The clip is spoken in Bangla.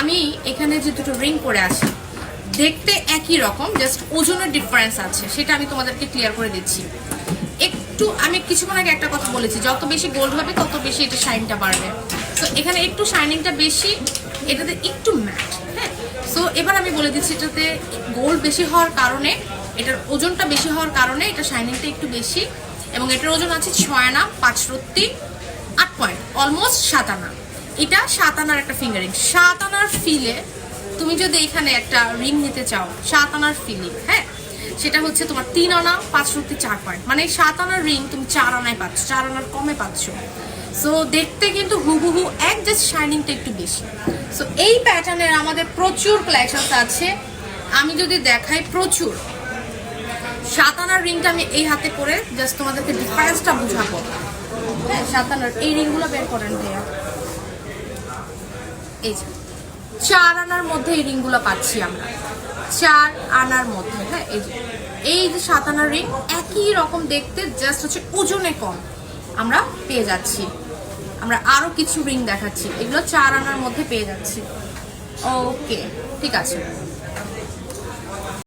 আমি এখানে যে দুটো রিং করে আছি, দেখতে একই রকম জাস্ট ওজনের ডিফারেন্স আছে, সেটা আমি তোমাদেরকে ক্লিয়ার করে দিচ্ছি। একটু, আমি কিছুক্ষণ আগে একটা কথা বলেছি, যত বেশি গোল্ড হবে, তত বেশি এটা শাইনটা বাড়বে। তো এখানে একটু শাইনিংটা বেশি, এটাতে একটু ম্যাট হ্যাঁ? সো এবার আমি বলে দিচ্ছি, এটাতে গোল্ড বেশি হওয়ার কারণে, এটার ওজনটা বেশি হওয়ার কারণে এটা শাইনিংটা একটু বেশি, এবং এটার ওজন আছে ছয় আনা পাঁচ রত্তি আট পয়েন্ট অলমোস্ট সাত আনা। এটা সাত আনার একটা ফিঙ্গারিং। সাত আনার ফিলে তুমি যদি এখানে একটা রিং নিতে চাও সাত আনার ফিলিং হ্যাঁ? সেটা হচ্ছে তোমার তিন আনা, পাঁচ রত্তি চার পয়েন্ট। মানে সাত আনার রিং তুমি চার আনায় পাচ্ছ, চার আনার কমে পাচ্ছ। সো দেখতে কিন্তু হুবহু এক জাস্ট শাইনিংটা একটু বেশি। সো এই প্যাটার্নের আমাদের প্রচুর কালেকশন আছে। আমি যদি দেখাই প্রচুর। সাত আনার রিংটা আমি এই হাতে করে জাস্ট তোমাদেরকে ডিফারেন্সটা বুঝাবো। হ্যাঁ সাত আনার এই রিংগুলো বের করেন ভাইয়া। এই যে, চার আনার মধ্যে এই রিংগুলো পাচ্ছি আমরা। চার আনার মধ্যে হ্যাঁ এই যে এই যে সাত আনার রিং একই রকম দেখতে জাস্ট হচ্ছে ওজনে কম আমরা পেয়ে যাচ্ছি। আমরা আরও কিছু রিং দেখাচ্ছি। এগুলো চার আনার মধ্যে পেয়ে যাচ্ছি। ওকে ঠিক আছে।